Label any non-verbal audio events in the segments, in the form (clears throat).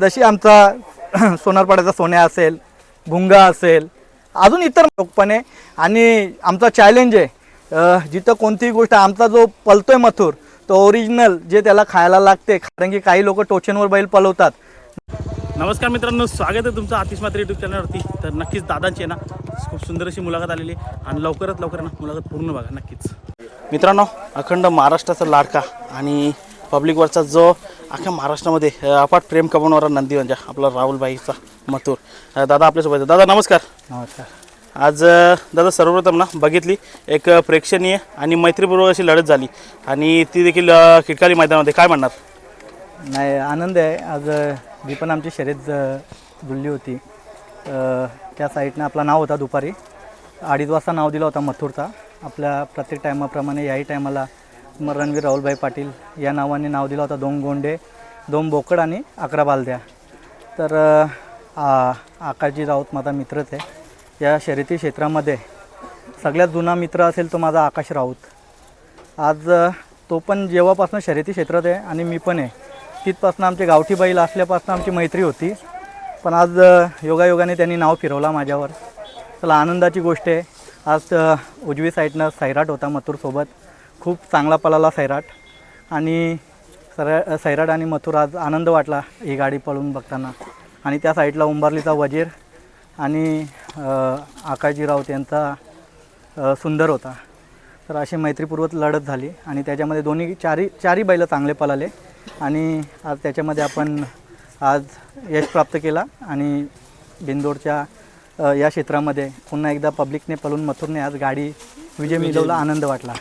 जशी आमचा (clears throat) सोनारपाड्याचा सोन्या असेल भुंगा असेल अजून इतर पण आहे आणि आमचा चॅलेंज आहे जिथं कोणतीही गोष्ट आमचा जो पलतोय मथुर तो ओरिजिनल जे त्याला खायला लागते कारण की काही लोक टोचनवर बैल पलवतात. नमस्कार मित्रांनो स्वागत आहे तुमचं आतिश मात्र यूट्यूब चॅनलवरती तर नक्कीच दादांची आहे ना खूप सुंदर अशी मुलाखत आलेली आहे. आणि लवकरात लवकर ना मुलाखत पूर्ण बघा नक्कीच. मित्रांनो अखंड महाराष्ट्राचा लाडका आणि पब्लिकवरचा जो अख्ख्या महाराष्ट्रामध्ये अफाट प्रेम कमवणारा नंदी म्हणजे आपला राहुलबाईचा मथुर. दादा आपल्यासोबत. दादा नमस्कार. नमस्कार. आज दादा सर्वप्रथम ना बघितली एक प्रेक्षणीय आणि मैत्रीपूर्वक अशी लढत झाली. आणि ती देखील अ, खिटकाली मैदानामध्ये. काय म्हणणार? नाही आनंद आहे. आज जी पण आमची शर्यत जुळली होती त्या साईडनं आपला नाव होता दुपारी. अडीच वाजता नाव दिला होता मथुरचा. आपल्या प्रत्येक टायमाप्रमाणे याही टायमाला रणवीर राहुलभाई पाटील या नावाने नाव दिलं होतं. दोन गोंडे दोन बोकड आणि अकरा बालद्या. तर आकाशजी राऊत माझा मित्रच आहे या शर्यती क्षेत्रामध्ये सगळ्यात जुना मित्र असेल तो माझा आकाश राऊत. आज तो पण जेव्हापासून शर्यती क्षेत्रात आहे आणि मी पण आहे तिथपासून आमचे गावठी बैल असल्यापासून आमची मैत्री होती. पण आज योगायोगाने त्यांनी नाव फिरवला माझ्यावर. चला आनंदाची गोष्ट आहे. आज उजवी साईडनं सैराट होता मथुरसोबत. खूप चांगला पळाला सैराट. आणि सरा सैराट आणि मथुर आज आनंद वाटला ही गाडी पळून बघताना. आणि त्या साईडला उंबारलीचा वजीर आणि आकाशजी राऊत यांचा सुंदर होता. तर अशी मैत्रीपूर्वक लढत झाली आणि त्याच्यामध्ये दोन्ही चारी चारही बैल चांगले पळाले. आणि आज त्याच्यामध्ये आपण आज यश प्राप्त केला आणि बिंदोडच्या या क्षेत्रामध्ये पुन्हा एकदा पब्लिकने पळून मथुरने आज गाडी विजय मिळवला. आनंद वाटला.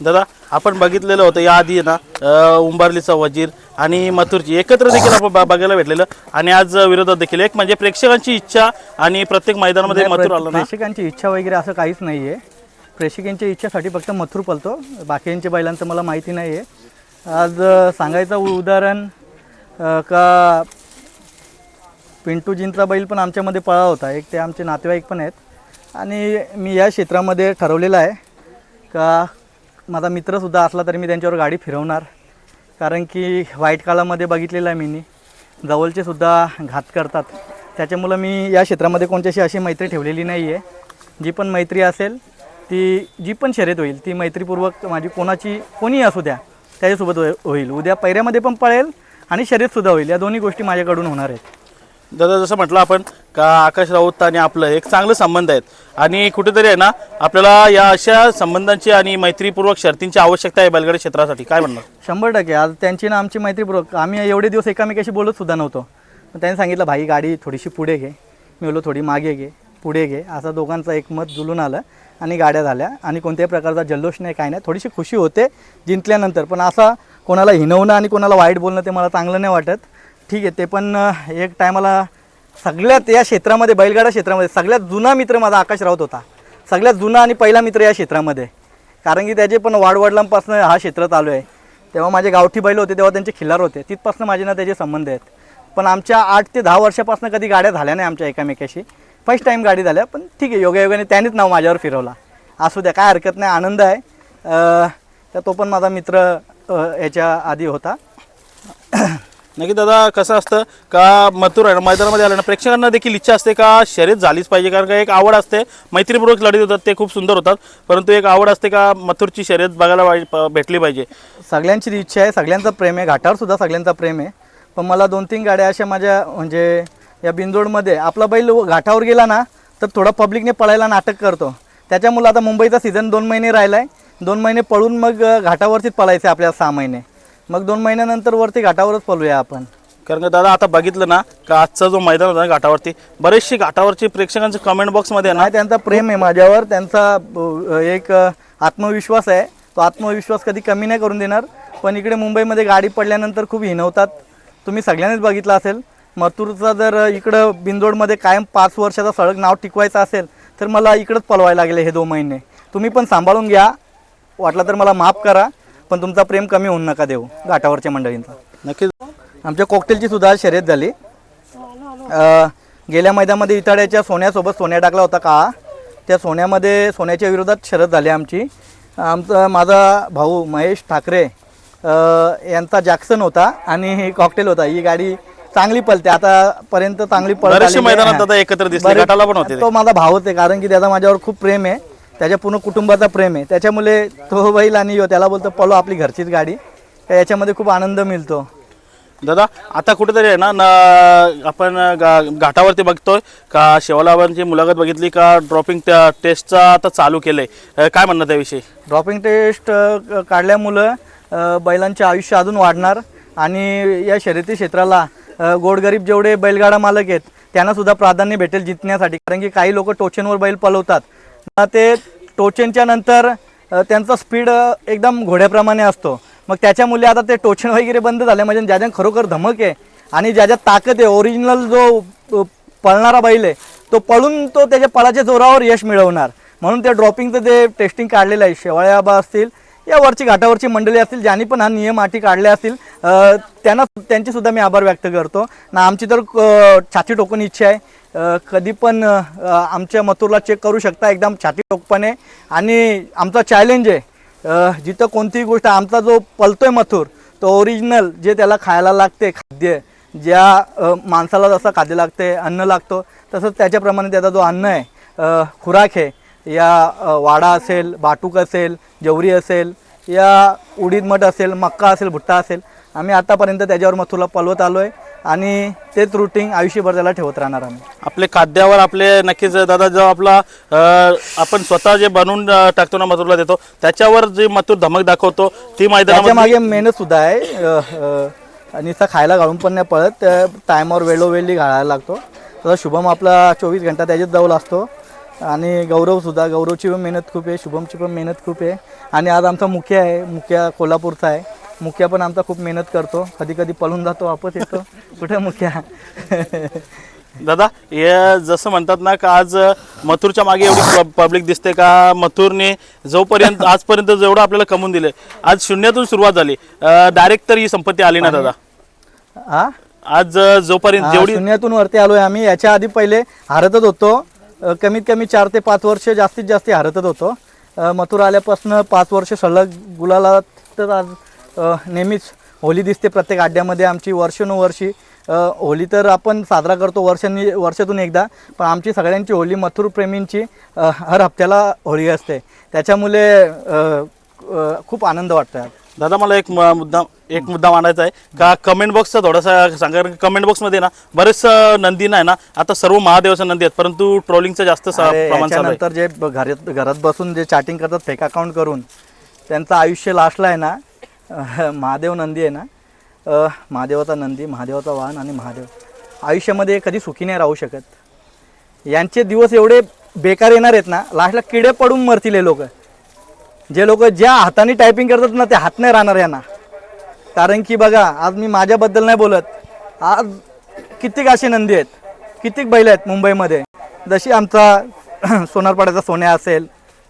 दादा आपण बघितलेलं होतं याआधी आहे ना उंबारलीचा वजीर आणि मथुरची एकत्र देखील आपण ब- बघायला भेटलेलं. आणि आज विरोधात देखील एक म्हणजे प्रेक्षकांची इच्छा आणि प्रत्येक मैदानामध्ये मथुर आला ना? प्रेक्षकांची इच्छा वगैरे असं काहीच नाही आहे प्रेक्षकांच्या इच्छेसाठी फक्त मथुर पळतो. बाकीच्या बैलांचं मला माहिती नाही आहे आज सांगायचं उदाहरण का पिंटूजींचा बैल पण आमच्यामध्ये पळा होता. एक ते आमचे नातेवाईक पण आहेत. आणि मी या क्षेत्रामध्ये ठरवलेलं आहे का माझा मित्रसुद्धा असला तरी मी त्यांच्यावर गाडी फिरवणार. कारण की वाईट काळामध्ये बघितलेलं आहे मी जवळचेसुद्धा घात करतात. त्याच्यामुळं मी या क्षेत्रामध्ये कोणत्याशी अशी मैत्री ठेवलेली नाही आहे जी पण मैत्री असेल ती जी पण शर्यत होईल ती मैत्रीपूर्वक माझी कोणाची कोणीही असू द्या त्याच्यासोबत हो-, होईल. उद्या पैऱ्यामध्ये पण पळेल आणि शर्यतसुद्धा होईल. या दोन्ही गोष्टी माझ्याकडून होणार आहेत. दादा जसं म्हटलं आपण का आकाश राऊत आणि आपलं एक चांगलं संबंध आहेत. आणि कुठेतरी आहे ना आपल्याला या अशा संबंधांची आणि मैत्रीपूर्वक शर्तींची आवश्यकता आहे बैलगाडी क्षेत्रासाठी. काय म्हणणार? शंभर टक्के. आज त्यांची ना आमची मैत्रीपूर्वक आम्ही एवढे दिवस एकामेकाशी बोलत सुद्धा नव्हतो. पण त्यांनी सांगितलं भाई गाडी थोडीशी पुढे घे. मी बोललो थोडी मागे घे पुढे घे. असा दोघांचं एक मत जुलून आलं आणि गाड्या झाल्या. आणि कोणत्याही प्रकारचा जल्लोष नाही काय नाही. थोडीशी खुशी होते जिंकल्यानंतर. पण असा कोणाला हिनवणं आणि कोणाला वाईट बोलणं ते मला चांगलं नाही वाटत. ठीक आहे ते पण एक टायमाला सगळ्यात या क्षेत्रामध्ये बैलगाडा क्षेत्रामध्ये सगळ्यात जुना मित्र माझा आकाश राऊत होता. सगळ्यात जुना आणि पहिला मित्र या क्षेत्रामध्ये. कारण की त्याचे पण वाडवडिलांपासून हा क्षेत्र चालू आहे. तेव्हा माझे गावठी बैल होते तेव्हा त्यांचे खिल्लार होते. तिथपासून माझे ना त्याचे संबंध आहेत. पण आमच्या आठ ते दहा वर्षापासून कधी गाड्या झाल्या नाही आमच्या एकामेकाशी. फर्स्ट टाईम गाडी झाल्या पण ठीक आहे योगायोगाने त्यानेच नाव माझ्यावर फिरवला. असू द्या काय हरकत नाही आनंद आहे. तर तो पण माझा मित्र याच्या आधी होता. नक्की दादा कसं असतं? का मथुर आहे ना मैदानामध्ये आलं ना प्रेक्षकांना देखील इच्छा असते का शर्यत झालीच पाहिजे? कारण का एक आवड असते. मैत्रीपूर्वक लढत होतात ते खूप सुंदर होतात. परंतु एक आवड असते का मथुरची शर्यत बघायला पाहिजे प- भेटली पाहिजे? सगळ्यांची इच्छा आहे सगळ्यांचा प्रेम आहे. घाटावर सुद्धा सगळ्यांचा प्रेम आहे. पण मला दोन तीन गाड्या अशा माझ्या म्हणजे या बिंदोडमध्ये आपला बैल घाटावर गेला ना तर थोडा पब्लिकने पळायला नाटक करतो. त्याच्यामुळं आता मुंबईचा सीझन दोन महिने राहिला आहे दोन महिने पळून मग अ, घाटावरतीच पळायचं आहे आपल्याला सहा महिने. मग दोन महिन्यानंतर वरती घाटावरच पळूया आपण. कारण का दादा आता बघितलं ना का आजचा जो मैदान होता ना घाटावरती बरेचसे घाटावरची प्रेक्षकांचे कमेंट बॉक्समध्ये ना नाही त्यांचा प्रेम आहे माझ्यावर त्यांचा अ, एक अ, आत्मविश्वास आहे. तो आत्मविश्वास कधी कमी नाही करून देणार पण इकडे मुंबईमध्ये गाडी पडल्यानंतर खूप हिनवतात तुम्ही सगळ्यांनीच बघितलं असेल मथुरचा जर इकडं बिंदोडमध्ये कायम पाच वर्षाचा सळग नाव टिकवायचं असेल तर मला इकडंच पळवायला लागले हे दोन महिने. तुम्ही पण सांभाळून घ्या. वाटलं तर मला माफ करा. पण तुमचा प्रेम कमी होऊन नका देऊ घाटावरच्या मंडळींचा. नक्कीच. आमच्या कॉकटेलची सुद्धा शर्यत झाली. अ, गेल्या मैदानामध्ये इटाड्याच्या सोन्यासोबत सोन्या टाकला होता का त्या सोन्यामध्ये सोन्याच्या विरोधात शर्यत झाली आमची. आमचा माझा भाऊ महेश ठाकरे अ, यांचा जॅक्सन होता आणि कॉकटेल होता. ही गाडी चांगली पलते. आतापर्यंत चांगली पळत आहे. मैदानात हा. एकत्र दिसले. गटाला पण होते ते. तो माझा भावच आहे कारण की त्याचा माझ्यावर खूप प्रेम आहे. त्याच्या पूर्ण कुटुंबाचा प्रेम आहे. त्याच्यामुळे तो बैल आणि ह्यो त्याला बोलतो पलो आपली घरचीच गाडी. याच्यामध्ये खूप आनंद मिळतो. दादा आता कुठेतरी आहे ना न- आपण गा- घाटावरती बघतोय का शेवालाबांची मुलाखत बघितली का ड्रॉपिंग टेस्टचा आता चालू केलंय. अ, काय म्हणणं त्याविषयी? ड्रॉपिंग टेस्ट काढल्यामुळं बैलांचे आयुष्य अजून वाढणार आणि या शर्यती क्षेत्राला अ, गोरगरीब जेवढे बैलगाडा मालक आहेत त्यांना सुद्धा प्राधान्य भेटेल जिंकण्यासाठी कारण की काही लोक टोचनवर बैल पलवतात ते टोचनच्या नंतर त्यांचा स्पीड एकदम घोड्याप्रमाणे असतो. मग त्याच्यामुळे आता ते टोचन वगैरे बंद झाले म्हणजे ज्याच्यात खरोखर धमक आहे आणि ज्याच्यात ताकद आहे ओरिजिनल जो पळणारा बैल आहे तो पळून तो त्याच्या पळाच्या जोरावर यश मिळवणार. म्हणून ते ड्रॉपिंगचं जे टेस्टिंग काढलेलं आहे शेवाळ्याबा असतील या वरची घाटावरची मंडळी असतील ज्यांनी पण हा नियम आठी काढले असतील त्यांना त्यांचे सुद्धा मी आभार व्यक्त करतो. ना आमची तर छाती टोकून इच्छा आहे. कधी पण आमच्या मथुरला चेक करू शकता एकदम छाती टोकपणे आणि आमचा चॅलेंज आहे जिथं कोणतीही गोष्ट आमचा जो पलतोय मथुर तो ओरिजिनल जे त्याला खायला लागते खाद्य ज्या माणसाला जसं खाद्य लागते अन्न लागतो तसंच त्याच्याप्रमाणे त्याचा जो अन्न आहे खुराक आहे या वाडा असेल बाटूक असेल जवरी असेल या उडीद मठ असेल मक्का असेल भुट्टा असेल आम्ही आतापर्यंत त्याच्यावर मथुरला पलवत आलो आहे आणि तेच रुटीन आयुष्यभर त्याला ठेवत राहणार आम्ही. आपले खाद्यावर आपले नक्कीच दादा जो आपला अ, आपण स्वतः जे बनवून अ, टाकतो ना मथुरला देतो त्याच्यावर जे मथुर धमक दाखवतो ती त्याच्या मैदानामध्ये मागे मेहनत सुद्धा आहे. अ, अ, नुसता खायला घालून पण नाही पळत. टायमावर वेळोवेळी घालायला लागतो. तसा शुभम आपला चोवीस घंटा त्याच्यात जवळ असतो. आणि गौरवसुद्धा गौरवची पण मेहनत खूप आहे शुभमची पण मेहनत खूप आहे. आणि आज आमचा मुख्य आहे मुख्या कोल्हापूरचा आहे. मुख्या पण आमचा खूप मेहनत करतो. कधी कधी पळून जातो वापस येतो. कुठे मुख्या दादा हे जसं म्हणतात ना का आज मथुरच्या मागे एवढी पब्लिक दिसते का? मथुरने जोपर्यंत (laughs) आजपर्यंत जेवढं आपल्याला कमवून दिले आज शून्यातून सुरुवात झाली. डायरेक्ट तर ही संपत्ती आली ना दादा? हा? आज जोपर्यंत जेवढी शून्यातून वरती आलोय आम्ही. याच्या आधी पहिले हारतच होतो. कमीत कमी चार ते पाच वर्ष जास्तीत जास्त हारतच होतो. मथुरा आल्यापासून पाच वर्ष सलग गुलाला तर आज नेहमीच होली दिसते प्रत्येक अड्ड्यामध्ये आमची वर्षानुवर्षी होली तर आपण साजरा करतो वर्षांनी वर्षातून एकदा. पण आमची सगळ्यांची होली मथुर प्रेमींची अ, हर हप्त्याला होळी असते. त्याच्यामुळे खूप आनंद वाटतो. दादा मला एक मुद्दा एक मुद्दा मांडायचा आहे. का कमेंट बॉक्सचा थोडासा सांगा कमेंट बॉक्समध्ये ना बरेच नंदी नाही ना आता सर्व महादेवाच्या नंदी आहेत. परंतु ट्रोलिंगचं जास्त आहे. याच्यानंतर जे घरात घरात बसून जे चॅटिंग करतात फेक अकाउंट करून त्यांचं आयुष्य लास्टला आहे ना (laughs) महादेव नंदी आहे ना? महादेवाचा नंदी महादेवाचा वाहन आणि महादेव. आयुष्यामध्ये कधी सुखी नाही राहू शकत. यांचे दिवस एवढे बेकार येणार आहेत ना लास्टला किडे पडून मरतील हे लोक. जे लोक ज्या हाताने टायपिंग करतात ना ते हात नाही राहणार यांना. कारण की बघा आज मी माझ्याबद्दल नाही बोलत. आज कित्येक असे नंदी आहेत. कित्येक बैल आहेत मुंबईमध्ये. जशी आमचा (clears throat) सोनारपाड्याचा सोन्या असेल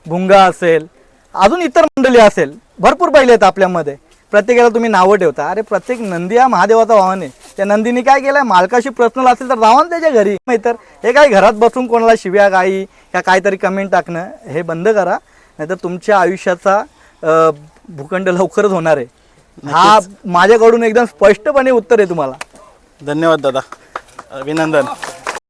भुंगा असेल अजून इतर मंडळी असेल. भरपूर बैल आहेत आपल्यामध्ये. प्रत्येकाला तुम्ही नावं ठेवता. अरे प्रत्येक नंदी हा महादेवाचा वाहन आहे. त्या नंदीने काय केलंय? मालकाशी पर्सनल असेल तर राहून त्याच्या घरी. नाही तर हे काय घरात बसून कोणाला शिव्या गाई या काहीतरी कमेंट टाकणं हे बंद करा. नाहीतर तुमच्या आयुष्याचा भूखंड लवकरच होणार आहे. हा माझ्याकडून एकदम स्पष्टपणे उत्तर आहे तुम्हाला. धन्यवाद दादा. अभिनंदन